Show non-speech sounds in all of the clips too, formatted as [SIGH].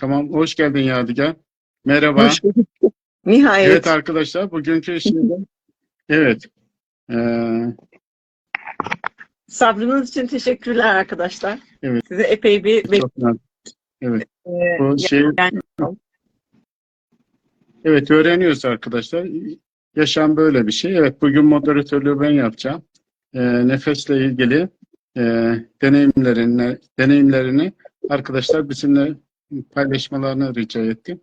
Tamam, hoş geldin Yadigar. Merhaba. Hoş bulduk. Nihayet. Evet arkadaşlar, bugünkü şeyde, evet, ee, Sabrınız için teşekkürler arkadaşlar. Evet. Size epey bir çok. Evet, Ee, bu şey, yani- evet öğreniyoruz arkadaşlar. Yaşam böyle bir şey. Evet, bugün moderatörlüğü ben yapacağım. Ee, nefesle ilgili ee, deneyimlerini, deneyimlerini arkadaşlar bizimle paylaşmalarını rica ettim.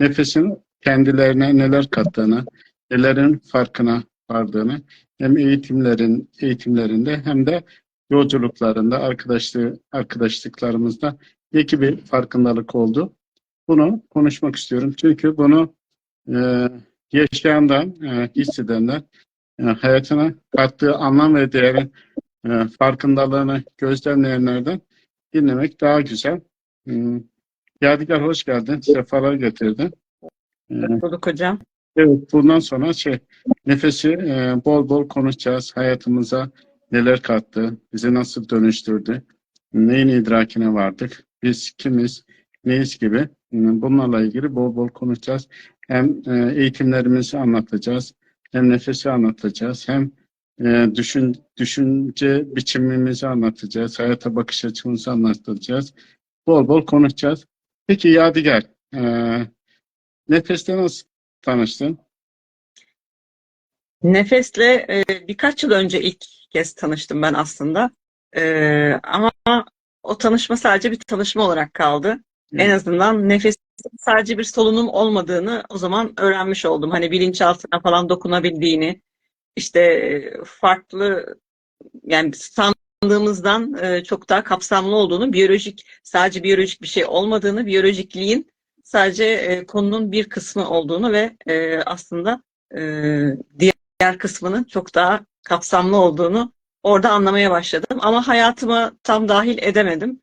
Nefesin kendilerine neler kattığını, nelerin farkına vardığını hem eğitimlerin eğitimlerinde hem de yolculuklarında arkadaşlığı arkadaşlıklarımızda ki bir farkındalık oldu. Bunu konuşmak istiyorum. Çünkü bunu e, yaşayandan, e, hissedenler e, hayatına kattığı anlam ve değerin e, farkındalığını gözlemleyenlerden dinlemek daha güzel. Hmm. Yadigar hoş geldin. Sefalar getirdin. E, bulduk hocam. Evet, bundan sonra şey nefesi e, bol bol konuşacağız. Hayatımıza neler kattı, bizi nasıl dönüştürdü, neyin idrakine vardık, biz kimiz, neyiz gibi e, bunlarla ilgili bol bol konuşacağız. Hem e, eğitimlerimizi anlatacağız, hem nefesi anlatacağız, hem e, düşün, düşünce biçimimizi anlatacağız, hayata bakış açımızı anlatacağız. Bol bol konuşacağız. Peki Yadigar, e, nefeste nasıl tanıştın? Nefes'le e, birkaç yıl önce ilk kez tanıştım ben aslında. E, ama o tanışma sadece bir tanışma olarak kaldı. En azından nefes sadece bir solunum olmadığını o zaman öğrenmiş oldum. Hani bilinçaltına falan dokunabildiğini, işte e, farklı yani sandığımızdan e, çok daha kapsamlı olduğunu, biyolojik sadece biyolojik bir şey olmadığını, biyolojikliğin sadece e, konunun bir kısmı olduğunu ve e, aslında diğer kısmının çok daha kapsamlı olduğunu orada anlamaya başladım. Ama hayatıma tam dahil edemedim.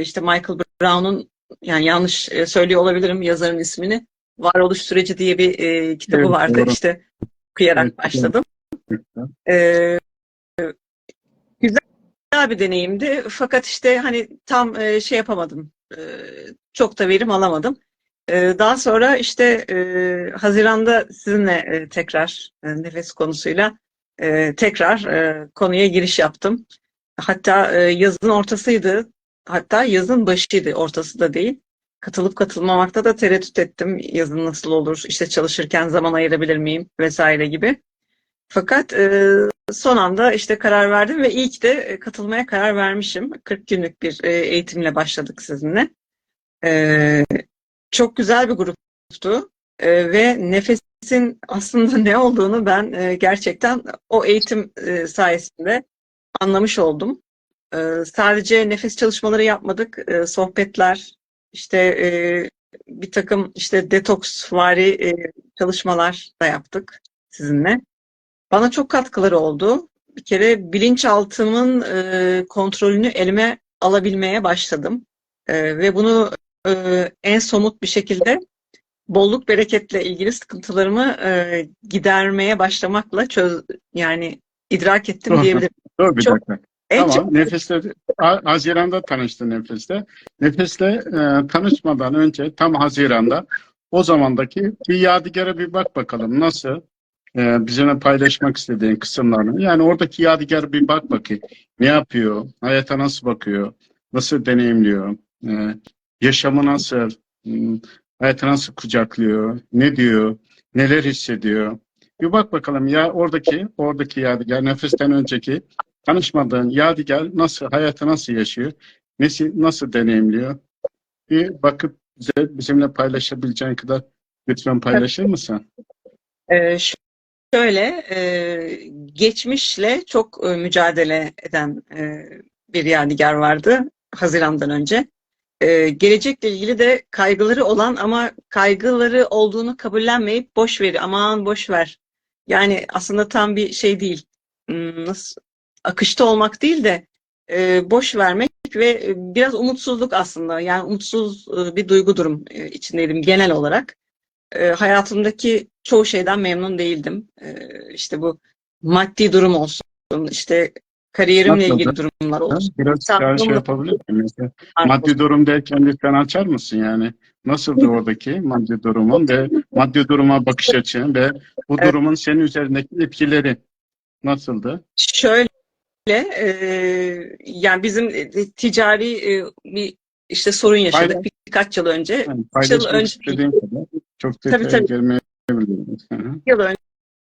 İşte Michael Brown'un yani yanlış söylüyor olabilirim yazarın ismini. Varoluş Süreci diye bir e, kitabı Evet, vardı. doğru. İşte okuyarak Evet, başladım. Ee, güzel bir deneyimdi. Fakat işte hani tam e, şey yapamadım. Ee, çok da verim alamadım. Ee, daha sonra işte e, Haziran'da sizinle e, tekrar e, nefes konusuyla e, tekrar e, konuya giriş yaptım. Hatta e, yazın ortasıydı. Hatta yazın başıydı. Ortası da değil. Katılıp katılmamakta da tereddüt ettim. Yazın nasıl olur? İşte çalışırken zaman ayırabilir miyim? Vesaire gibi. Fakat e, son anda işte karar verdim ve ilk de katılmaya karar vermişim. 40 günlük bir e, eğitimle başladık sizinle. E, çok güzel bir gruptu E, ve nefesin aslında [LAUGHS] ne olduğunu ben e, gerçekten o eğitim e, sayesinde anlamış oldum. E, sadece nefes çalışmaları yapmadık, e, sohbetler, işte e, bir takım işte detoks vari e, çalışmalar da yaptık sizinle. Bana çok katkıları oldu. Bir kere bilinçaltımın e, kontrolünü elime alabilmeye başladım. E, ve bunu e, en somut bir şekilde bolluk bereketle ilgili sıkıntılarımı e, gidermeye başlamakla çöz yani idrak ettim diyebilirim. Dur bir Çok- dakika. En Tamam, çok Nefes'le Ha- Haziran'da tanıştın Nefes'le. Nefes'le e, tanışmadan önce tam Haziran'da o zamandaki bir Yadigar'a bir bak bakalım nasıl e, bizimle paylaşmak istediğin kısımlarını. Yani oradaki Yadigar'a bir bak bakayım. Ne yapıyor? Hayata nasıl bakıyor? Nasıl deneyimliyor? E, yaşamı nasıl? Hmm, hayatı nasıl kucaklıyor? Ne diyor? Neler hissediyor? Bir bak bakalım ya oradaki oradaki Yadigar nefesten önceki tanışmadığın Yadigar nasıl, hayatı nasıl yaşıyor, nasıl, nasıl deneyimliyor? Bir bakıp bize, bizimle paylaşabileceğin kadar lütfen paylaşır mısın? e, şöyle e, geçmişle çok e, mücadele eden e, bir yadigar vardı Haziran'dan önce. E, gelecekle ilgili de kaygıları olan ama kaygıları olduğunu kabullenmeyip boş ver, aman boş ver. Yani aslında tam bir şey değil. Hmm, Nasıl akışta olmak değil de e, boş vermek ve e, biraz umutsuzluk aslında. Yani umutsuz e, bir duygu durum e, içindeydim genel olarak. E, hayatımdaki çoğu şeyden memnun değildim. E, işte bu maddi durum olsun, işte kariyerimle Nasıldı? ilgili durumlar oldu. Biraz daha şey yapabilir miyim? Maddi durum derken lütfen açar mısın yani? Nasıldı oradaki maddi durumun ve maddi duruma bakış açın ve bu Evet. durumun senin üzerindeki etkileri nasıldı? Şöyle e, yani bizim e, ticari e, bir işte sorun yaşadık Paylaş. birkaç yıl önce. Yani paylaşmak önce- çok Tabii, detaya tabii. hı. Yıl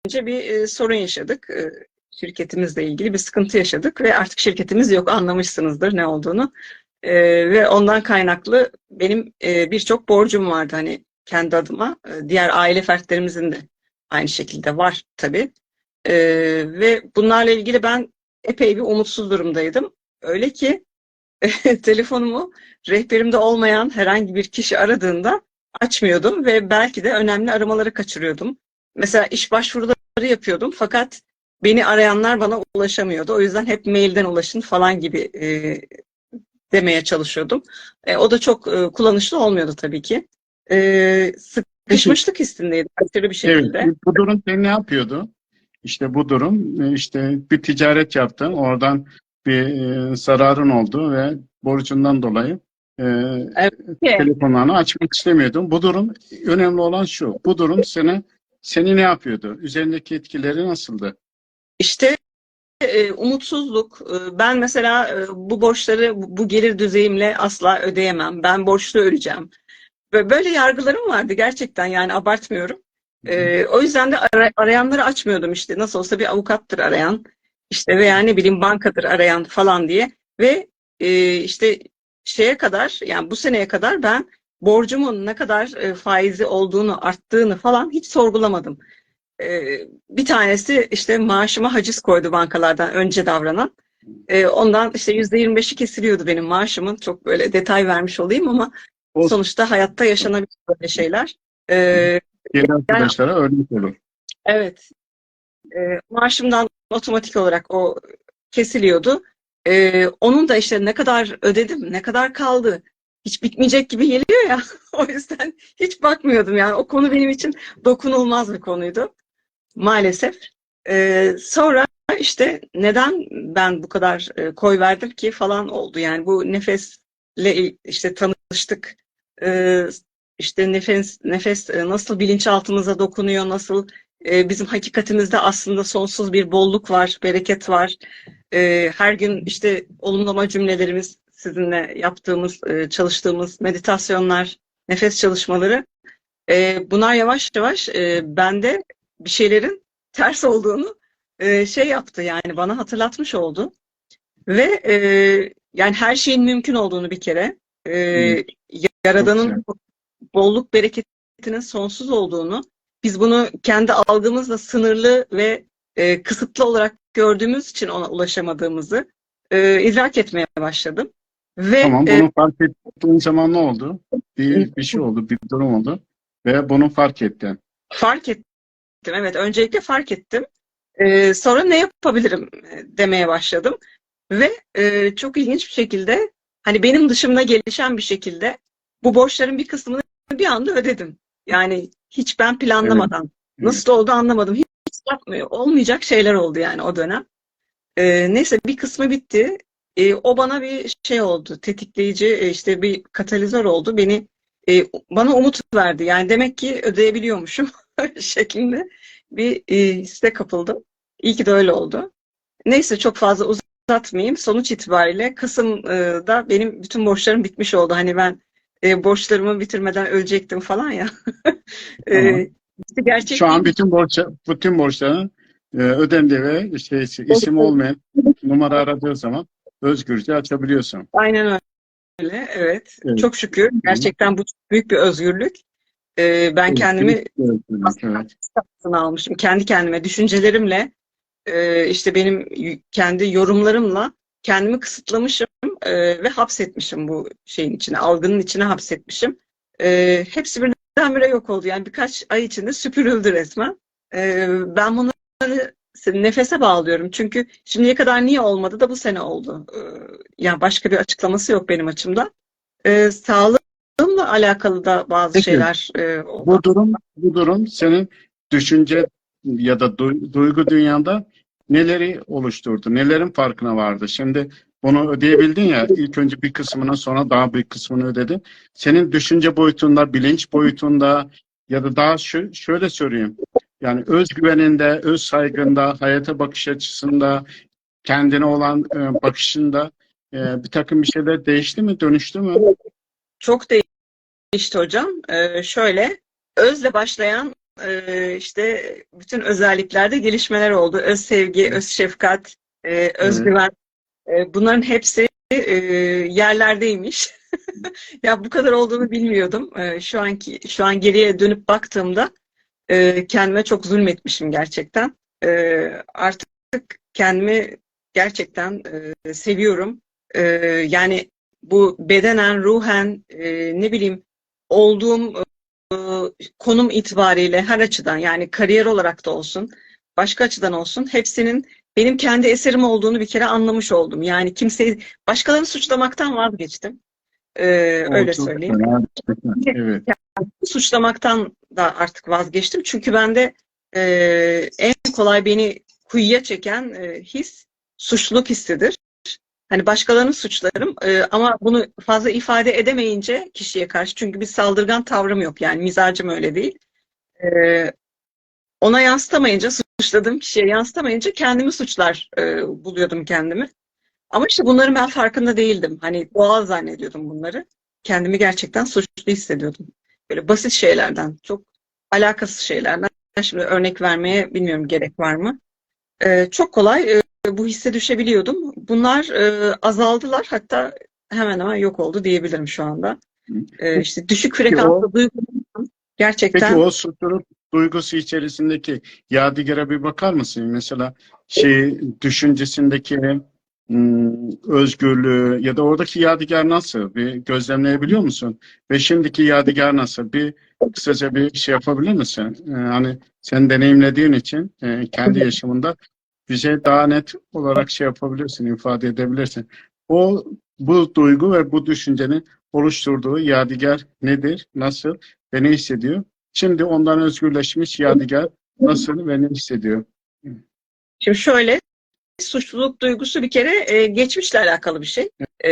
önce bir e, sorun yaşadık. E, şirketimizle ilgili bir sıkıntı yaşadık ve artık şirketimiz yok anlamışsınızdır ne olduğunu. E, ve ondan kaynaklı benim e, birçok borcum vardı hani kendi adıma. E, diğer aile fertlerimizin de aynı şekilde var tabii. E, ve bunlarla ilgili ben epey bir umutsuz durumdaydım. Öyle ki [LAUGHS] telefonumu rehberimde olmayan herhangi bir kişi aradığında açmıyordum ve belki de önemli aramaları kaçırıyordum. Mesela iş başvuruları yapıyordum fakat beni arayanlar bana ulaşamıyordu. O yüzden hep mailden ulaşın falan gibi e, demeye çalışıyordum. E, o da çok e, kullanışlı olmuyordu tabii ki. E, sıkışmışlık hissindeydim aşırı bir şekilde. Evet, bu durum seni ne yapıyordu? İşte bu durum, e, işte bir ticaret yaptın, oradan bir e, zararın oldu ve borcundan dolayı e, telefonlarını açmak istemiyordun. Bu durum, önemli olan şu, bu durum seni seni ne yapıyordu? Üzerindeki etkileri nasıldı? İşte e, umutsuzluk. E, Ben mesela e, bu borçları bu bu gelir düzeyimle asla ödeyemem. Ben borçlu öleceğim. Ve böyle yargılarım vardı gerçekten yani abartmıyorum. E, o yüzden de ara- arayanları açmıyordum işte. Nasıl olsa bir avukattır arayan işte veya ne bileyim bankadır arayan falan diye. Ve e, işte şeye kadar yani bu seneye kadar ben borcumun ne kadar e, faizi olduğunu arttığını falan hiç sorgulamadım. Ee, bir tanesi işte maaşıma haciz koydu bankalardan önce davranan. Ee, ondan işte yüzde yirmi beşi kesiliyordu benim maaşımın. Çok böyle detay vermiş olayım ama O- sonuçta hayatta yaşanabilir böyle şeyler. Ee, Diğer arkadaşlara örnek olur. evet. Ee, maaşımdan otomatik olarak o kesiliyordu. Ee, onun da işte ne kadar ödedim, ne kadar kaldı. Hiç bitmeyecek gibi geliyor ya. [LAUGHS] o yüzden hiç bakmıyordum yani. O konu benim için dokunulmaz bir konuydu. Maalesef. Ee, sonra işte neden ben bu kadar e, koy verdim ki falan oldu. Yani bu nefesle işte tanıştık. Ee, işte nefes nefes e, nasıl bilinçaltımıza dokunuyor, nasıl e, bizim hakikatimizde aslında sonsuz bir bolluk var, bereket var. Ee, her gün işte olumlama cümlelerimiz sizinle yaptığımız, e, çalıştığımız meditasyonlar, nefes çalışmaları. E, bunlar yavaş yavaş e, bende bir şeylerin ters olduğunu e, şey yaptı yani bana hatırlatmış oldu. Ve e, yani her şeyin mümkün olduğunu bir kere e, Yaradan'ın bolluk bereketinin sonsuz olduğunu biz bunu kendi algımızla sınırlı ve e, kısıtlı olarak gördüğümüz için ona ulaşamadığımızı e, idrak etmeye başladım. Ve Tamam, e, bunu fark ettiğin zaman ne oldu? Bir, bir şey oldu, bir durum oldu ve bunu fark ettin. Fark ettim. Evet, öncelikle fark ettim. Ee, sonra ne yapabilirim e, demeye başladım. Ve e, çok ilginç bir şekilde hani benim dışımda gelişen bir şekilde bu borçların bir kısmını bir anda ödedim. Yani hiç ben planlamadan nasıl oldu anlamadım. Hiç yapmıyor. Olmayacak şeyler oldu yani o dönem. Ee, neyse bir kısmı bitti. Ee, o bana bir şey oldu. Tetikleyici e, işte bir katalizör oldu. Beni e, bana umut verdi. Yani demek ki ödeyebiliyormuşum [LAUGHS] şeklinde bir e, hisse kapıldım. İyi ki de öyle oldu. Neyse çok fazla uzatmayayım. Sonuç itibariyle Kasım'da benim bütün borçlarım bitmiş oldu. Hani ben e, borçlarımı bitirmeden ölecektim falan ya. [LAUGHS] E. işte gerçek Şu an bütün borç, bütün borçların e, ödendi ve işte isim olmayan numara aradığı zaman özgürce açabiliyorsun. Aynen öyle. Evet. Evet. Çok şükür. Gerçekten bu çok büyük bir özgürlük. E, ben kendimi Evet, aslında evet. satın almışım. Kendi kendime düşüncelerimle e, işte benim kendi yorumlarımla kendimi kısıtlamışım e, ve hapsetmişim bu şeyin içine, algının içine hapsetmişim. E, hepsi birdenbire yok oldu. Yani birkaç ay içinde süpürüldü resmen. E, ben bunları nefese bağlıyorum. Çünkü şimdiye kadar niye olmadı da bu sene oldu. E, yani başka bir açıklaması yok benim açımdan. E, sağlığımla alakalı da bazı Peki. şeyler e, oldu. Bu durum bu durum senin düşünce ya da du- duygu dünyanda neleri oluşturdu? Nelerin farkına vardı? Şimdi bunu ödeyebildin ya ilk önce bir kısmını sonra daha büyük kısmını ödedin. Senin düşünce boyutunda, bilinç boyutunda ya da daha şu, şöyle söyleyeyim. Yani özgüveninde, öz saygında, hayata bakış açısında, kendine olan e, bakışında e, bir takım bir şeyler değişti mi, dönüştü mü? Çok değişti hocam. Ee, şöyle özle başlayan e, işte bütün özelliklerde gelişmeler oldu. Öz sevgi, öz şefkat, e, özgüven. E, bunların hepsi e, yerlerdeymiş. [LAUGHS] ya bu kadar olduğunu bilmiyordum. E, şu anki şu an geriye dönüp baktığımda e, kendime çok zulmetmişim gerçekten. Artık kendimi gerçekten seviyorum. Yani bu bedenen, ruhen, ne bileyim olduğum konum itibariyle her açıdan yani kariyer olarak da olsun, başka açıdan olsun hepsinin benim kendi eserim olduğunu bir kere anlamış oldum. Yani kimseyi, başkalarını suçlamaktan vazgeçtim. E, öyle O çok söyleyeyim. şey. Evet. Suçlamaktan da artık vazgeçtim. Çünkü bende e, en kolay beni kuyuya çeken e, his suçluluk hissidir. Hani başkalarını suçlarım e, ama bunu fazla ifade edemeyince kişiye karşı çünkü bir saldırgan tavrım yok yani mizacım öyle değil. E, ona yansıtamayınca suçladığım kişiye yansıtamayınca kendimi suçlar e, buluyordum kendimi. Ama işte bunların ben farkında değildim. Hani doğal zannediyordum bunları. Kendimi gerçekten suçlu hissediyordum. Böyle basit şeylerden, çok alakasız şeylerden. Şimdi örnek vermeye bilmiyorum gerek var mı? E, çok kolay e, bu hisse düşebiliyordum. Bunlar e, azaldılar hatta hemen hemen yok oldu diyebilirim şu anda. E, işte düşük frekanslı o, duygularım gerçekten peki o suçluluk duygusu içerisindeki yadigara bir bakar mısın? Mesela şey düşüncesindeki hmm, özgürlüğü ya da oradaki yadigar nasıl? Bir gözlemleyebiliyor musun? Ve şimdiki yadigar nasıl? Bir kısaca bir şey yapabilir misin? Ee, hani sen deneyimlediğin için e, kendi yaşamında bize daha net olarak şey yapabilirsin, ifade edebilirsin. O bu duygu ve bu düşüncenin oluşturduğu yadigar nedir, nasıl ve ne hissediyor? Şimdi ondan özgürleşmiş yadigar nasıl ve ne hissediyor? Şimdi şöyle suçluluk duygusu bir kere e, geçmişle alakalı bir şey. E,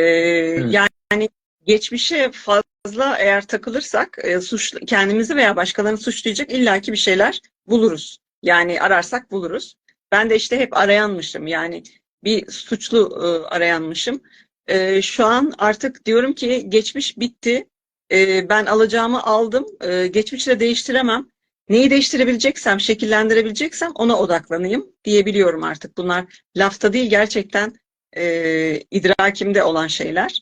Yani geçmişe fazla eğer takılırsak e, suç, kendimizi veya başkalarını suçlayacak illaki bir şeyler buluruz. Yani ararsak buluruz. Ben de işte hep arayanmışım. Yani bir suçlu e, arayanmışım. E, şu an artık diyorum ki geçmiş bitti. E, ben alacağımı aldım. E, geçmişi de değiştiremem. Neyi değiştirebileceksem, şekillendirebileceksem ona odaklanayım diyebiliyorum artık. Bunlar lafta değil gerçekten e, idrakimde olan şeyler.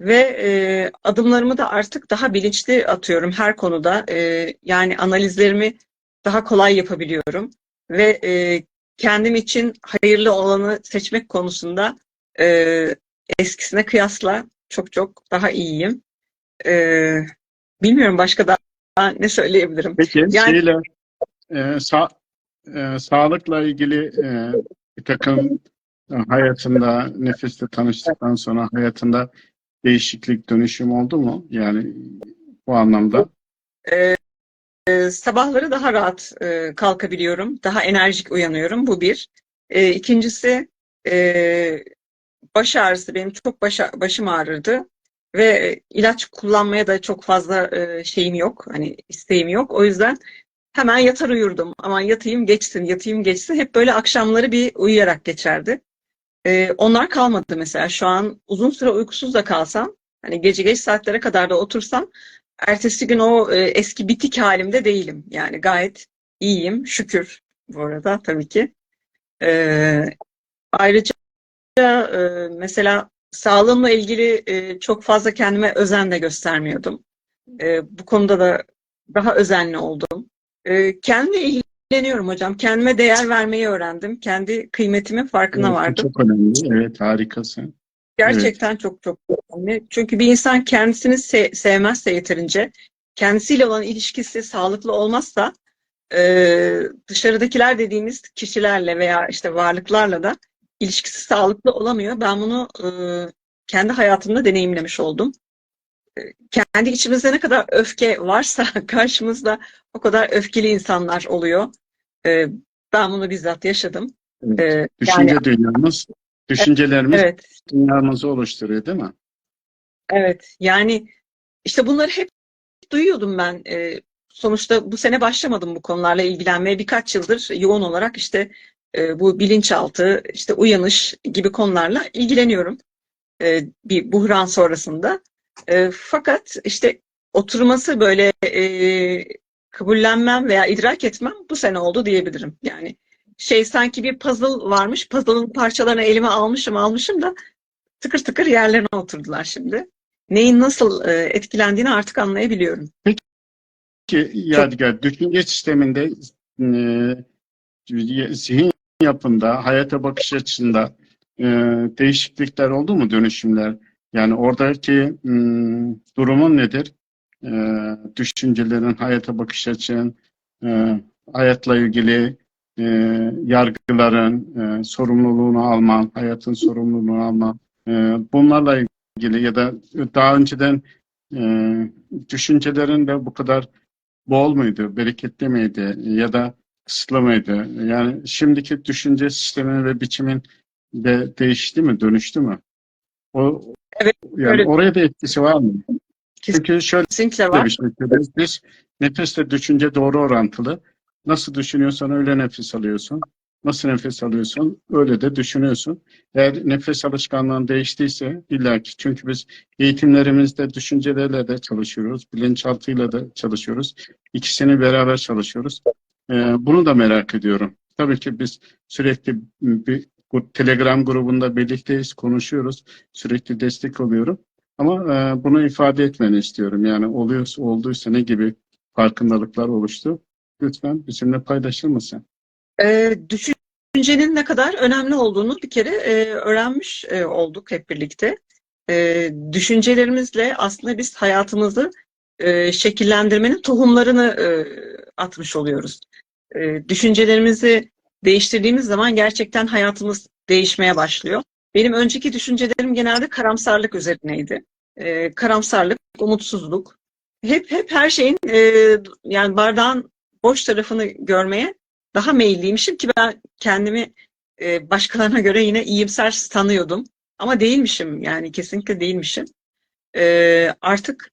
Ve e, adımlarımı da artık daha bilinçli atıyorum her konuda. E, yani analizlerimi daha kolay yapabiliyorum. Ve e, kendim için hayırlı olanı seçmek konusunda e, eskisine kıyasla çok çok daha iyiyim. E, bilmiyorum başka da ne söyleyebilirim. Peki Yani- şeyle e, sa- e, sağlıkla ilgili e, bir takım e, hayatında nefesle tanıştıktan sonra hayatında değişiklik, dönüşüm oldu mu? Yani bu anlamda. Ee, e, sabahları daha rahat e, kalkabiliyorum. Daha enerjik uyanıyorum. Bu bir. E, ikincisi e, baş ağrısı. Benim çok baş, başım ağrırdı. Ve e, ilaç kullanmaya da çok fazla e, şeyim yok. Hani isteğim yok. O yüzden hemen yatar uyurdum. Aman yatayım geçsin, yatayım geçsin. Hep böyle akşamları bir uyuyarak geçerdi. E, onlar kalmadı mesela. Şu an uzun süre uykusuz da kalsam, hani gece geç saatlere kadar da otursam Ertesi gün o eski bitik halimde değilim. Yani gayet iyiyim. Şükür bu arada tabii ki. Ayrıca mesela sağlığımla ilgili e, çok fazla kendime özen de göstermiyordum. E, bu konuda da daha özenli oldum. E, kendimle ilgileniyorum hocam. Kendime değer vermeyi öğrendim. Kendi kıymetimin farkına Evet, vardım. çok önemli. Evet, harikasın. Gerçekten çok çok önemli. Çünkü bir insan kendisini se- sevmezse yeterince, kendisiyle olan ilişkisi sağlıklı olmazsa e, dışarıdakiler dediğimiz kişilerle veya işte varlıklarla da ilişkisi sağlıklı olamıyor. Ben bunu e, kendi hayatımda deneyimlemiş oldum. E, kendi içimizde ne kadar öfke varsa [LAUGHS] karşımızda o kadar öfkeli insanlar oluyor. E, ben bunu bizzat yaşadım. Evet. Düşünce yani dünyamız, düşüncelerimiz evet, dünyamızı oluşturuyor değil mi? evet. Yani işte bunları hep duyuyordum ben. Sonuçta bu sene başlamadım bu konularla ilgilenmeye. Birkaç yıldır yoğun olarak işte e, bu bilinçaltı, işte uyanış gibi konularla ilgileniyorum. Ee, bir buhran sonrasında. Ee, fakat işte oturması böyle e, kabullenmem veya idrak etmem bu sene oldu diyebilirim. Yani şey sanki bir puzzle varmış. Puzzle'ın parçalarını elime almışım almışım da tıkır tıkır yerlerine oturdular şimdi. Neyin nasıl e, etkilendiğini artık anlayabiliyorum. Ki Yadigar, düşünce sisteminde e, zihin yapında, hayata bakış açısında e, değişiklikler oldu mu dönüşümler? Yani oradaki m, durumun nedir? E, düşüncelerin, hayata bakış açın, e, hayatla ilgili e, yargıların e, sorumluluğunu alman, hayatın sorumluluğunu alman, e, bunlarla ilgili ya da daha önceden e, düşüncelerin de bu kadar bol muydu, bereketli miydi ya da kısıtlı mıydı? Yani şimdiki düşünce sistemi ve biçimin de değişti mi, dönüştü mü? O, Evet, yani öyle. oraya da etkisi var mı? Çünkü şöyle Kesinlikle bir var. şey söylüyoruz. Biz nefesle düşünce doğru orantılı. Nasıl düşünüyorsan öyle nefes alıyorsun. Nasıl nefes alıyorsun öyle de düşünüyorsun. Eğer nefes alışkanlığın değiştiyse illaki çünkü biz eğitimlerimizde düşüncelerle de çalışıyoruz. Bilinçaltıyla da çalışıyoruz. İkisini beraber çalışıyoruz. Ee, bunu da merak ediyorum. Tabii ki biz sürekli bir Telegram grubunda birlikteyiz, konuşuyoruz. Sürekli destek oluyorum. Ama e, bunu ifade etmeni istiyorum. Yani oluyorsa, olduysa ne gibi farkındalıklar oluştu? Lütfen bizimle paylaşır mısın? Ee, düşüncenin ne kadar önemli olduğunu bir kere e, öğrenmiş e, olduk hep birlikte. E, düşüncelerimizle aslında biz hayatımızı e, şekillendirmenin tohumlarını e, atmış oluyoruz. E, düşüncelerimizi değiştirdiğimiz zaman gerçekten hayatımız değişmeye başlıyor. Benim önceki düşüncelerim genelde karamsarlık üzerineydi. Karamsarlık, umutsuzluk. Hep hep her şeyin yani bardağın boş tarafını görmeye daha meyilliymişim ki ben kendimi başkalarına göre yine iyimser tanıyordum. Ama değilmişim yani kesinlikle değilmişim. Artık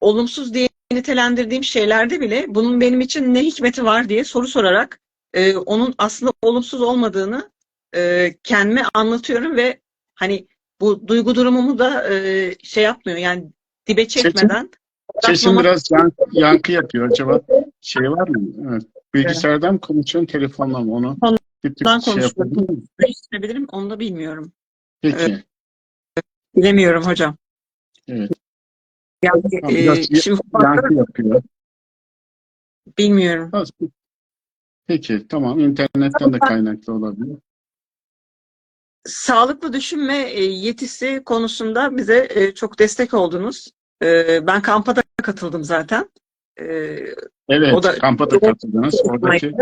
olumsuz diye nitelendirdiğim şeylerde bile bunun benim için ne hikmeti var diye soru sorarak e, onun aslında olumsuz olmadığını e, kendime anlatıyorum ve hani bu duygu durumumu da e, şey yapmıyor yani dibe çekmeden Sesin bırakmamak- biraz yankı, yankı yapıyor. Acaba şey var mı? Evet. Bilgisayardan mı konuşuyorsun, telefonla mı onu? Ondan şey konuşuyorum. değiştirebilirim onu da bilmiyorum. Peki. Bilemiyorum hocam. Evet. Yani, Tamam, e, şimdi Yankı yapıyor. bilmiyorum. Peki, tamam. İnternetten de kaynaklı olabilir. Sağlıklı düşünme e, yetisi konusunda bize e, çok destek oldunuz. Ben kampa da katıldım zaten. Evet, O da- kampa da katıldınız. Oradaki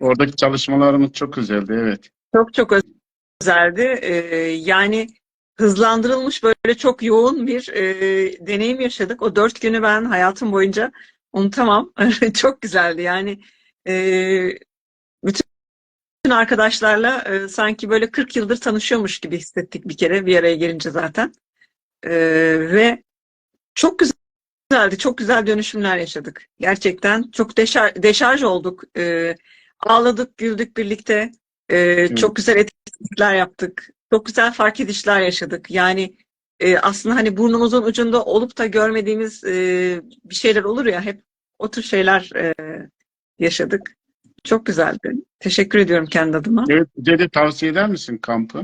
oradaki çalışmalarımız çok güzeldi. Evet. Çok çok özeldi. Yani hızlandırılmış böyle çok yoğun bir e, deneyim yaşadık. O dört günü ben hayatım boyunca unutamam. [LAUGHS] Çok güzeldi. Yani e, bütün arkadaşlarla e, sanki böyle 40 yıldır tanışıyormuş gibi hissettik bir kere bir araya gelince zaten. E, Ve çok güzeldi. Çok güzel dönüşümler yaşadık. Gerçekten çok deşar, deşarj olduk. E, Ağladık, güldük birlikte. E, Çok güzel etkinlikler yaptık. Çok güzel fark edişler yaşadık. Yani e, aslında hani burnumuzun ucunda olup da görmediğimiz e, bir şeyler olur ya hep o tür şeyler e, yaşadık. Çok güzeldi. Teşekkür ediyorum kendi adıma. Evet, bize de tavsiye eder misin kampı?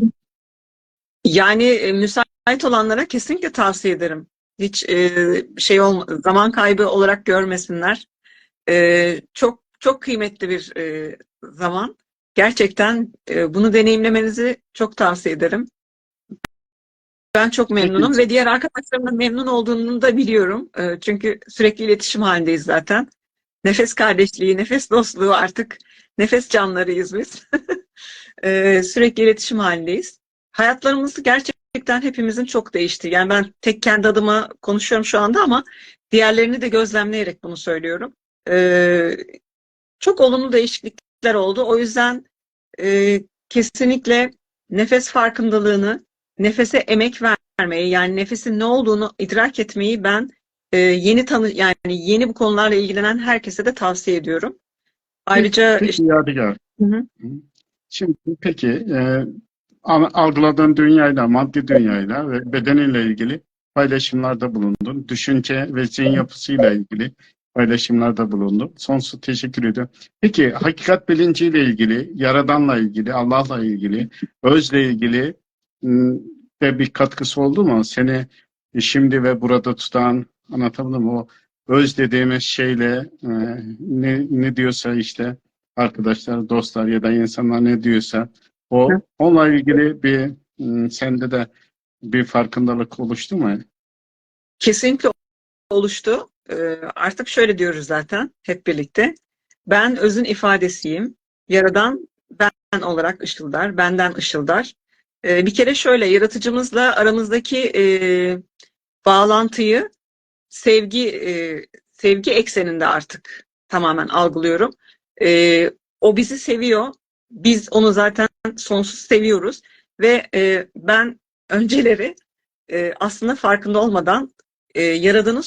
Yani e, müsait olanlara kesinlikle tavsiye ederim. Hiç e, şey olma, zaman kaybı olarak görmesinler. E, çok çok kıymetli bir e, zaman. Gerçekten e, bunu deneyimlemenizi çok tavsiye ederim. Ben çok memnunum ve diğer arkadaşlarımın da memnun olduğunu da biliyorum. E, çünkü sürekli iletişim halindeyiz zaten. Nefes kardeşliği, nefes dostluğu artık nefes canlarıyız biz. [LAUGHS] E, sürekli iletişim halindeyiz. Hayatlarımız gerçekten hepimizin çok değişti. Yani ben tek kendi adıma konuşuyorum şu anda ama diğerlerini de gözlemleyerek bunu söylüyorum. E, çok olumlu değişiklikler oldu. O yüzden e, kesinlikle nefes farkındalığını, nefese emek vermeyi, yani nefesin ne olduğunu idrak etmeyi ben e, yeni tanı yani yeni bu konularla ilgilenen herkese de tavsiye ediyorum. Ayrıca Peki işte, Yadigar. Hı hı. Şimdi peki e, al- algıladığın dünyayla, maddi dünyayla ve bedeninle ilgili paylaşımlarda bulundun. Düşünce ve zihin yapısıyla ilgili paylaşımlarda bulundun. Sonsuz teşekkür ediyorum. Peki hakikat bilinciyle ilgili, Yaradan'la ilgili, Allah'la ilgili, özle ilgili de bir katkısı oldu mu? Seni şimdi ve burada tutan, anlatabildim? O öz dediğimiz şeyle ne, ne diyorsa işte arkadaşlar, dostlar ya da insanlar ne diyorsa o onunla ilgili bir sende de bir farkındalık oluştu mu? kesinlikle oluştu. Ee, artık şöyle diyoruz zaten hep birlikte. Ben özün ifadesiyim. Yaradan ben olarak ışıldar, benden ışıldar. Ee, bir kere şöyle yaratıcımızla aramızdaki e, bağlantıyı sevgi e, sevgi ekseninde artık tamamen algılıyorum. E, o bizi seviyor. Biz onu zaten sonsuz seviyoruz ve ben önceleri aslında farkında olmadan Yaradan'ı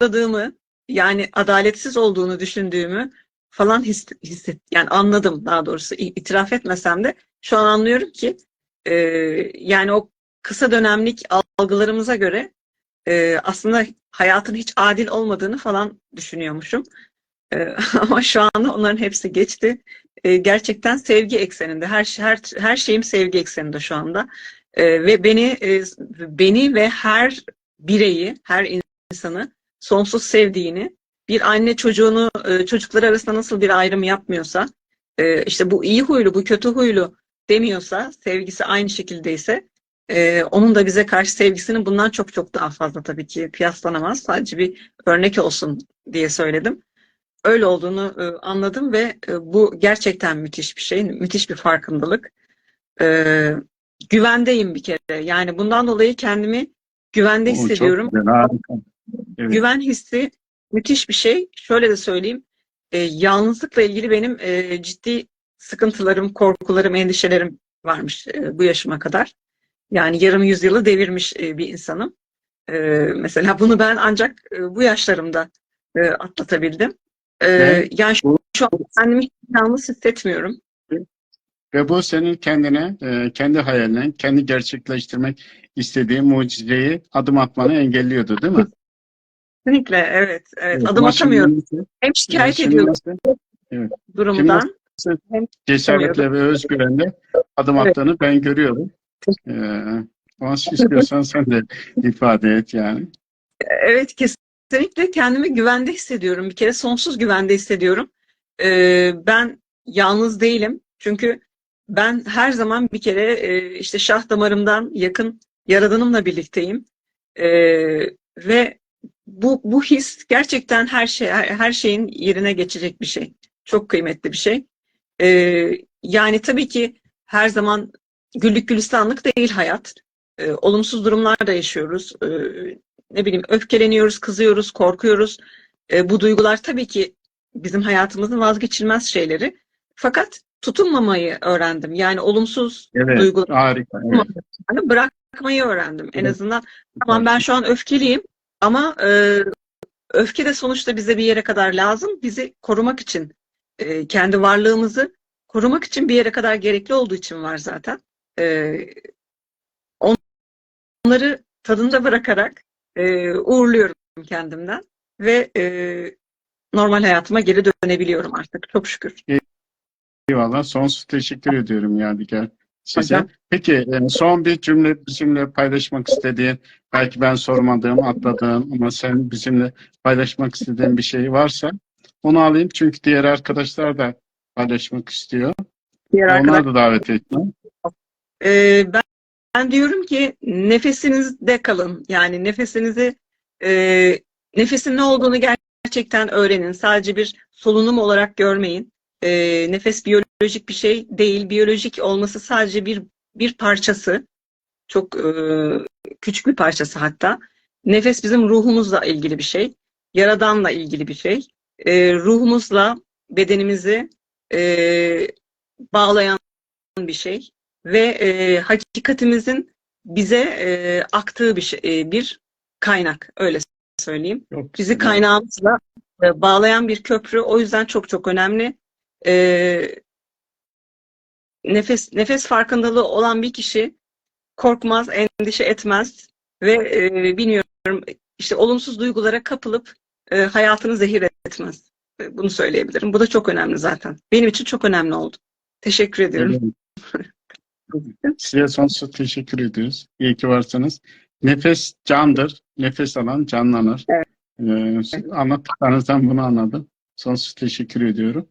suçladığımı yani adaletsiz olduğunu düşündüğümü falan his, hisset yani anladım daha doğrusu itiraf etmesem de şu an anlıyorum ki e, yani o kısa dönemlik algılarımıza göre e, aslında hayatın hiç adil olmadığını falan düşünüyormuşum. E, [LAUGHS] ama şu anda onların hepsi geçti. E, gerçekten sevgi ekseninde. Her her her şeyim sevgi ekseninde şu anda. E, ve beni e, beni ve her bireyi, her insanı sonsuz sevdiğini, bir anne çocuğunu e, çocukları arasında nasıl bir ayrım yapmıyorsa, e, işte bu iyi huylu, bu kötü huylu demiyorsa, sevgisi aynı şekildeyse ee, onun da bize karşı sevgisinin bundan çok çok daha fazla tabii ki kıyaslanamaz. Sadece bir örnek olsun diye söyledim. Öyle olduğunu e, anladım ve e, bu gerçekten müthiş bir şey, müthiş bir farkındalık. Güvendeyim bir kere. Yani bundan dolayı kendimi güvende O çok hissediyorum. güzel, harika. Evet. Güven hissi müthiş bir şey. Şöyle de söyleyeyim. E, yalnızlıkla ilgili benim e, ciddi sıkıntılarım, korkularım, endişelerim varmış e, bu yaşıma kadar. Yani yarım yüzyılı devirmiş e, bir insanım. E, mesela bunu ben ancak e, bu yaşlarımda e, atlatabildim. E, yani şu, şu an kendimi hiç yalnız hissetmiyorum. Ve bu senin kendine, e, kendi hayaline, kendi gerçekleştirmek istediğin mucizeyi adım atmanı engelliyordu değil mi? Kesinlikle evet. evet. Evet, Adım neyse, Hem şikayet ediyorum neyse, durumdan. cesaretle ve özgüvenle adım Evet. attığını ben görüyorum. E, ama istiyorsan [LAUGHS] sen de ifade et yani. Evet kesinlikle kendimi güvende hissediyorum. Bir kere sonsuz güvende hissediyorum. Ee, ben yalnız değilim. Çünkü ben her zaman bir kere e, işte şah damarımdan yakın Yaradanımla birlikteyim. Ee, ve bu bu his gerçekten her şey her şeyin yerine geçecek bir şey. Çok kıymetli bir şey. Ee, yani tabii ki her zaman güllük gülistanlık değil hayat. Ee, olumsuz durumlar da yaşıyoruz. Ee, ne bileyim öfkeleniyoruz, kızıyoruz, korkuyoruz. E, bu duygular tabii ki bizim hayatımızın vazgeçilmez şeyleri. Fakat tutunmamayı öğrendim. Yani olumsuz Evet, duyguları harika. Evet. bırakmayı öğrendim. En Evet. azından tamam ben şu an öfkeliyim ama e, öfke de sonuçta bize bir yere kadar lazım. Bizi korumak için, e, kendi varlığımızı korumak için bir yere kadar gerekli olduğu için var zaten. E, onları tadında bırakarak e, uğurluyorum kendimden ve e, normal hayatıma geri dönebiliyorum artık çok şükür. Eyvallah. Sonsuz teşekkür ediyorum Yadigar size. Hocam. Peki e, son bir cümle bizimle paylaşmak istediğin, belki ben sormadığım, atladığım ama sen bizimle paylaşmak istediğin bir şey varsa onu alayım. Çünkü diğer arkadaşlar da paylaşmak istiyor. Diğer arkadaş- Onları da davet etmem. Ee, ben, ben diyorum ki nefesinizde kalın. Yani nefesinizi e, nefesin ne olduğunu gerçekten öğrenin. Sadece bir solunum olarak görmeyin. E, nefes biyolojik bir şey değil. Biyolojik olması sadece bir bir parçası. Çok e, küçük bir parçası hatta. Nefes bizim ruhumuzla ilgili bir şey. Yaradanla ilgili bir şey. E, ruhumuzla bedenimizi e, bağlayan bir şey ve e, hakikatimizin bize e, aktığı bir şey, e, bir kaynak öyle söyleyeyim. Çok Bizi kaynağımızla e, bağlayan bir köprü. O yüzden çok çok önemli. E, nefes nefes farkındalığı olan bir kişi korkmaz, endişe etmez ve e, bilmiyorum işte olumsuz duygulara kapılıp e, hayatını zehir etmez. E, Bunu söyleyebilirim. Bu da çok önemli zaten. Benim için çok önemli oldu. Teşekkür ediyorum. Size sonsuz teşekkür ediyoruz. İyi ki varsınız. Nefes candır. Nefes alan canlanır. Evet. Ee, anlattıklarınızdan bunu anladım. Sonsuz teşekkür ediyorum.